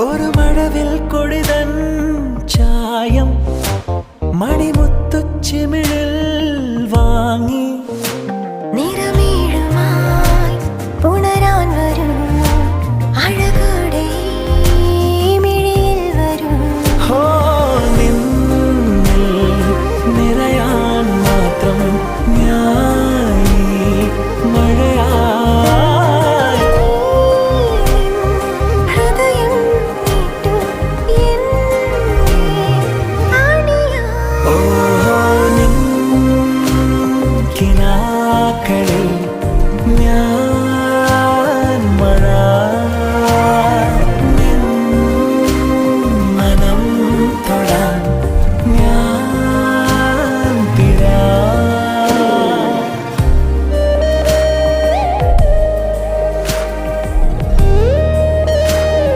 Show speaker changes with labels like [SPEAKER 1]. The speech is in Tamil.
[SPEAKER 1] ഒരു മഴവിൽ കൊടിതൻ ചായം മണിമുത്തുച്ചിമിഴിൽ 娘。